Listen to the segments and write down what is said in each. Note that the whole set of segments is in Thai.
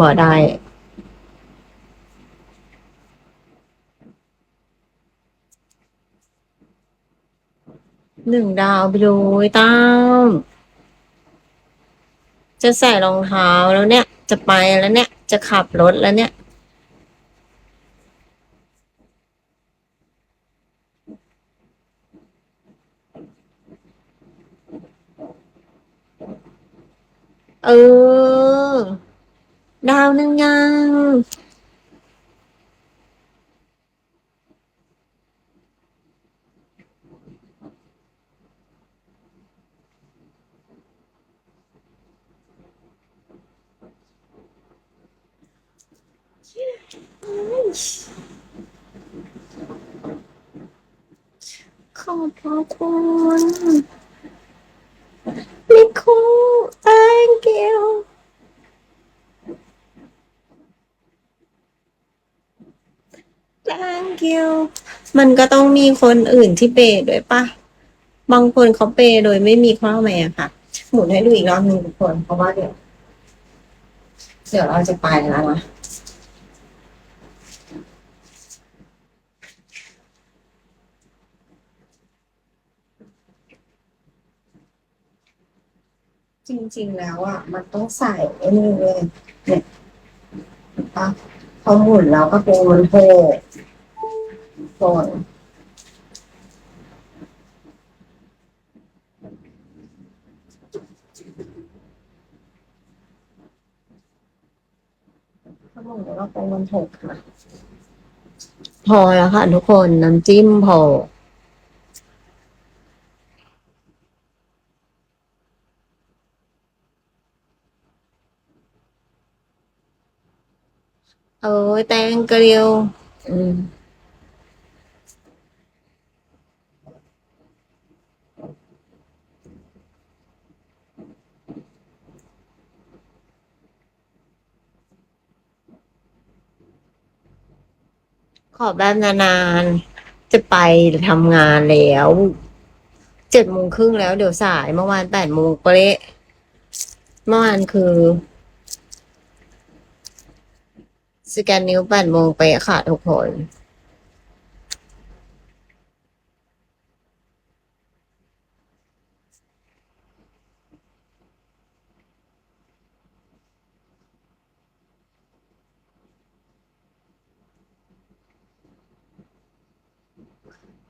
บ่ได้หนึ่งดาวไปเลยตั้มจะใส่รองเท้าแล้วเนี่ย จะไปแล้วเนี่ย จะขับรถแล้วเนี่ยเออ ดาวนึงยัง ขอบพระคุณมิคุ thank you thank you มันก็ต้องมีคนอื่นที่เปย์ด้วยปะบางคนเขาเปย์โดยไม่มีข้อแม้ค่ะ หมุนให้ดูอีกรอบหนึ่งทุกคน เพราะว่าเดี๋ยวเดี๋ยวเราจะไปแล้วนะจริงๆแล้วอะ มันต้องใส่ไอ้นี่เลยเนี่ยเห็นปะ อหมุนแล้วก็เป็นมันโผล่โผล่ถ้าหมุนแล้วก็เป็นมันโผล่ค่ะ พอแล้วค่ะทุกคนน้ำจิ้มพอ เอ้ยแตงกระเดียวอืมขอแบบนานๆ จะไปทำงานแล้ว เจ็ดโมงครึ่งแล้วเดี๋ยวสายเมื่อวานแปดโมงเป๊ะเมื่อวานคือ สแกนนิ้วแปดโมงไปค่ะทุกคน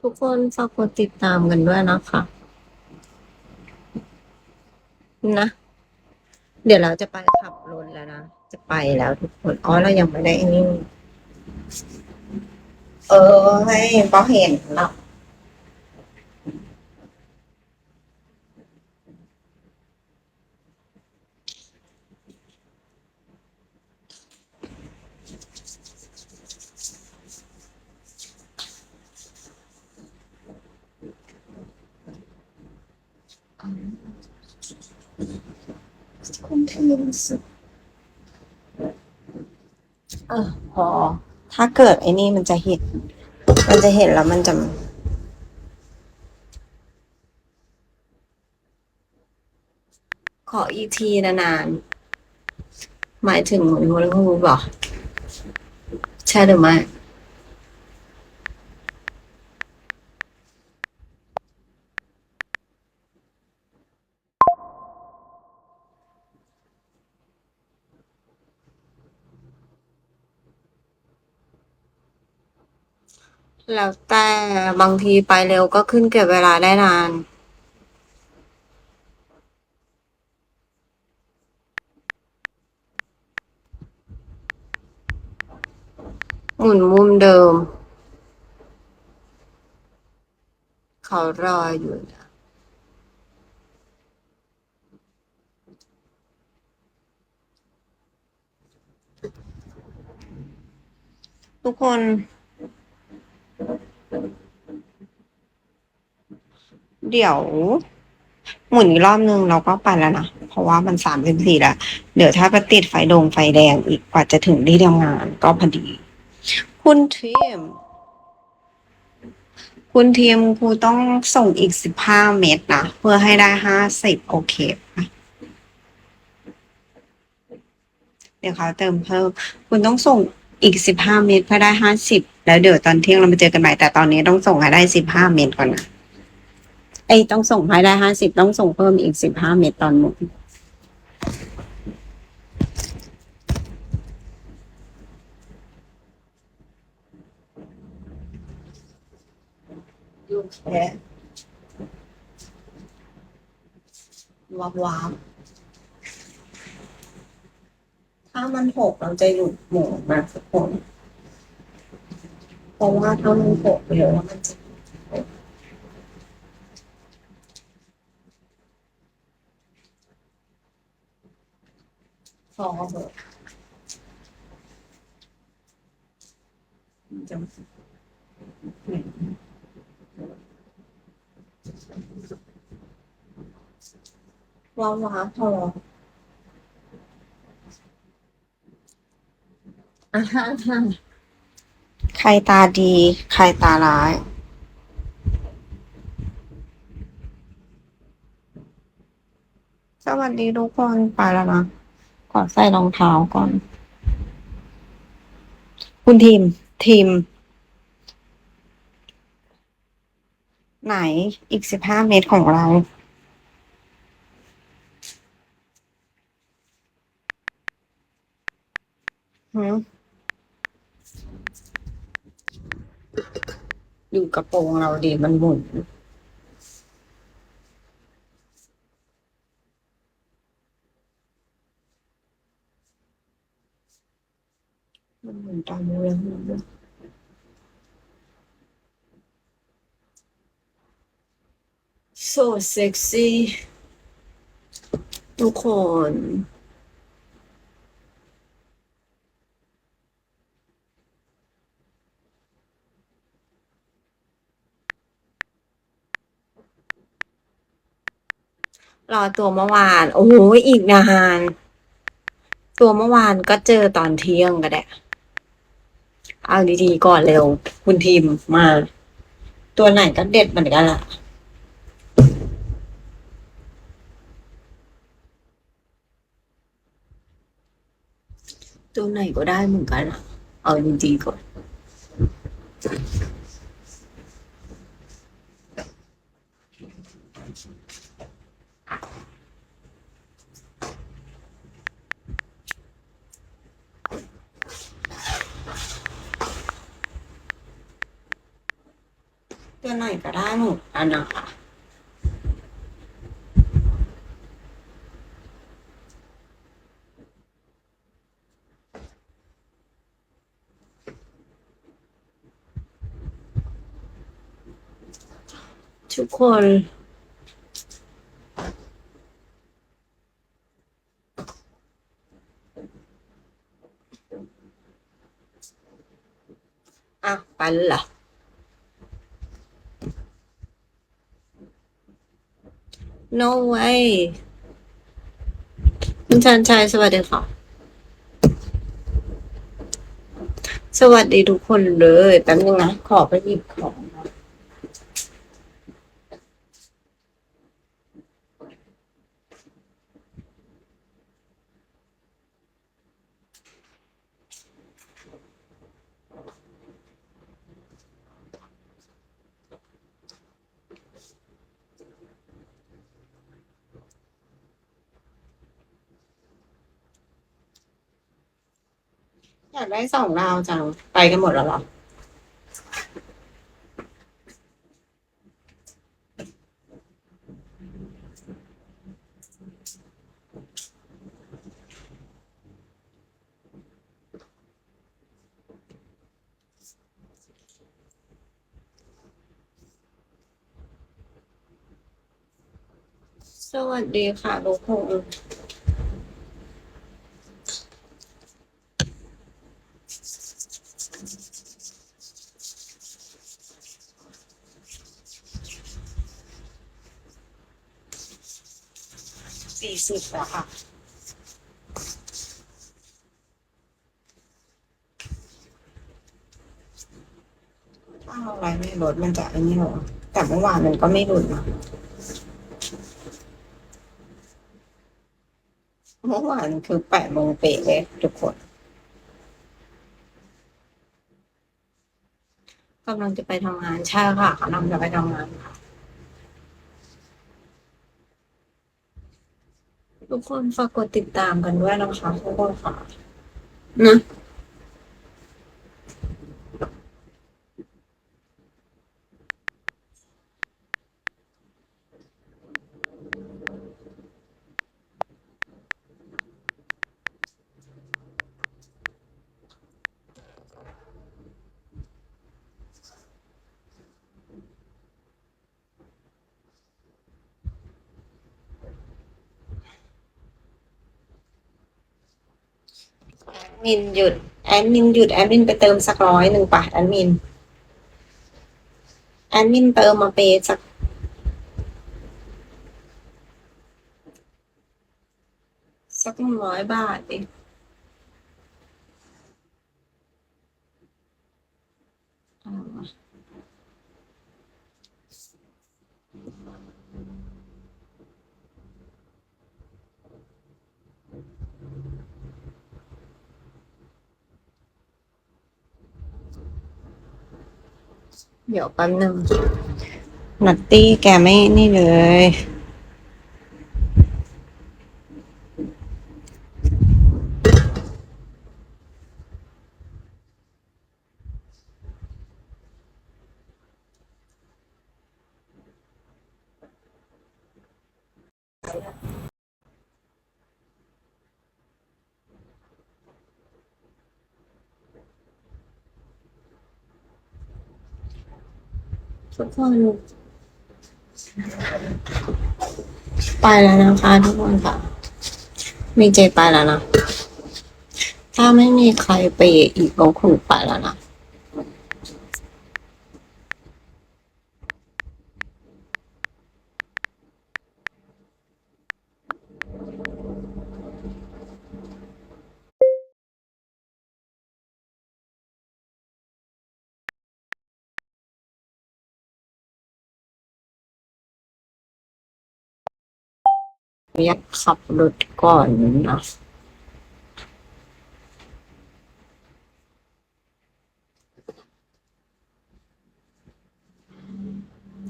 ทุกคนฝากกดติดตามกันด้วยนะคะ นะ เดี๋ยวเราจะไป จะไปแล้วทุกคน อ๋อเรายังไม่ได้อันนี้ เออ ให้พราะเห็นเนาะคนที่รู้สึก เออพอ ถ้าเกิดไอ้นี่มันจะเห็น มันจะเห็นแล้วมันจะขออีกทีนานๆ หมายถึงหมุนหัวลูกบอกใช่หรือไม่ แล้วแต่บางทีไปเร็วก็ขึ้นเก็บเวลาได้นาน หมุนมุมเดิม เขารออยู่นะทุกคน เดี๋ยว หมุนอีกรอบนึงเราก็ไปแล้วนะ เพราะว่ามันสามสิบสี่แล้ว เดี๋ยวถ้าไปติดไฟดงไฟแดงอีกกว่าจะถึงที่ทำงานก็พอดี คุณทีม คุณทีมครูต้องส่งอีกสิบห้าเมตรนะ เพื่อให้ได้ห้าสิบโอเคปะเดี๋ยวเขาเติมเพิ่ม คุณต้องส่ง อีกสิบห้าเมตรเพื่อได้ห้าสิบแล้วเดี๋ยวตอนเที่ยงเรามาเจอกันใหม่แต่ตอนนี้ต้องส่งให้ได้สิบห้าเมตรก่อนนะไอ้ยต้องส่งให้ได้ห้าสิบต้องส่งเพิ่มอีกสิบห้าเมตรตอนหมดยูแค่ว้าวว้าว ถ้ามันหกเราจะหยุดหมุนนะทุกคนเพราะว่าถ้ามันหกเดี๋ยวมันจะพอเถอะมันจะว้าวว้าวพออ่าฮะอ่าฮะ ใครตาดี ใครตาร้าย สวัสดีทุกคนไปแล้วนะขอใส่รองเท้าก่อน คุณทีม ทีม ไหนอีกสิบห้าเมตรของเราหืม ดูกระโปรงเราดีมันหมุนมันหมุนตามเรื่องมันด้วยโซเซ็กซี่ทุกคน รอตัวเมื่อวาน โอ้โหอีกนานตัวเมื่อวานก็เจอตอนเที่ยงก็ได้ เอาดีๆก่อนเร็ว คุณทีมมา ตัวไหนก็เด็ดเหมือนกันล่ะ ตัวไหนก็ได้เหมือนกันอะเอาจริงๆก่อน ตัวไหนก็ได้หมดอันนะคะทุกคนอะไปแล้วเหรอ no way คุณชันชัยสวัสดีค่ะ สวัสดีทุกคนเลยแป๊บนึงนะ ขอไปหยิบของนะ อยากได้สองราวจัง ไปกันหมดแล้วหรอสวัสดีค่ะทุกคน สี่สิบแล้วค่ะถ้าเอาอะไรไม่ลดมันจะไอ้นี่หรอแต่เมื่อวานมันก็ไม่หลุดนะเมื่อวานคือแปดโมงเป๊ะเลยทุกคนกำลังจะไปทำงานใช่ค่ะกำลังจะไปทำงานค่ะ ทุกคนฝากกดติดตามกันด้วยนะคะทุกคนค่ะนะ มินหยุดแอดมินหยุดแอดมินไปเติมสักร้อยหนึ่งป่ะแอดมินแอดมินเติมมาเปสักสักหนึ่งร้อยบาทเองวะ เดี๋ยวแป๊บหนึ่งนัตตี้แกไม่นี่เลย ทุกคน ไปแล้วนะคะทุกคนค่ะ มีเจไปแล้วนะ ถ้าไม่มีใครไปอีกก็คงไปแล้วนะ อ ยากขับรถก่อนนะ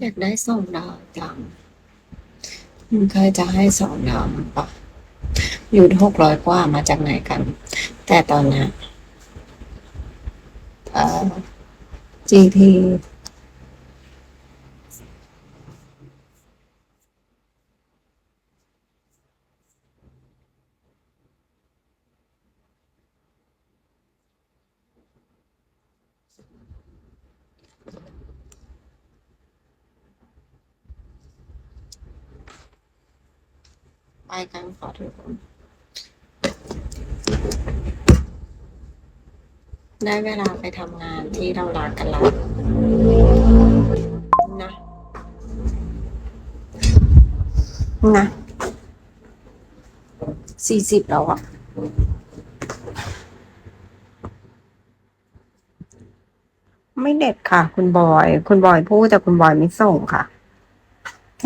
อยากได้สองดาวจังมันเคยจะให้สองดาวมั้งปะอยู่หกร้อยกว่ามาจากไหนกัน แต่ตอนเนี้ยเไปกันขอทุกคนได้เวลาไปทำงานที่เรารักกันแล้วนะนะสี่สิบแล้วอะไม่เด็ดค่ะ คุณบอย คุณบอยพูดแต่คุณบอยไม่ส่งค่ะ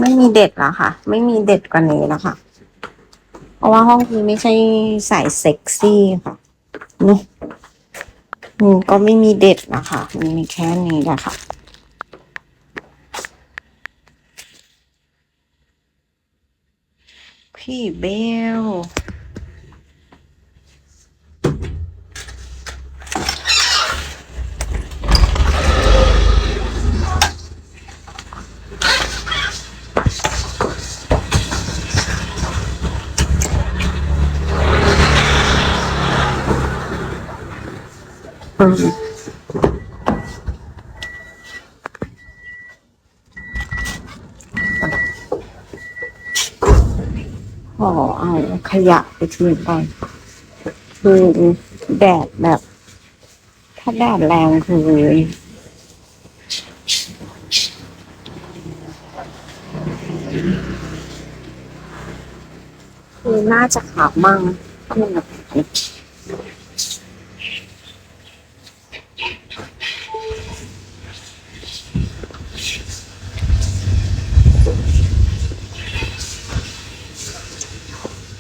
ไม่มีเด็ดแล้วค่ะ ไม่มีเด็ดกว่านี้แล้วค่ะ เพราะว่าห้องนี้ไม่ใช่สายเซ็กซี่ค่ะเนอะก็ไม่มีเด็ดนะคะมันมีแค่นี้แหละค่ะพี่เบล ขอเอาขยะไปทิ้งก่อนคือแดดแบบ ถ้าแดดแรงคือคือน่าจะขาวมั่งก็มันแบบ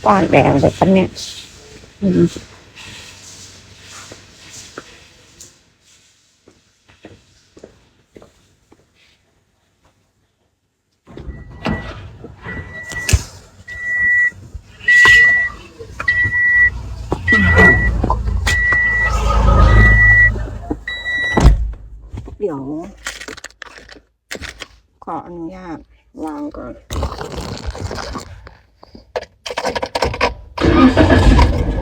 ก้อนแดงแบบนี้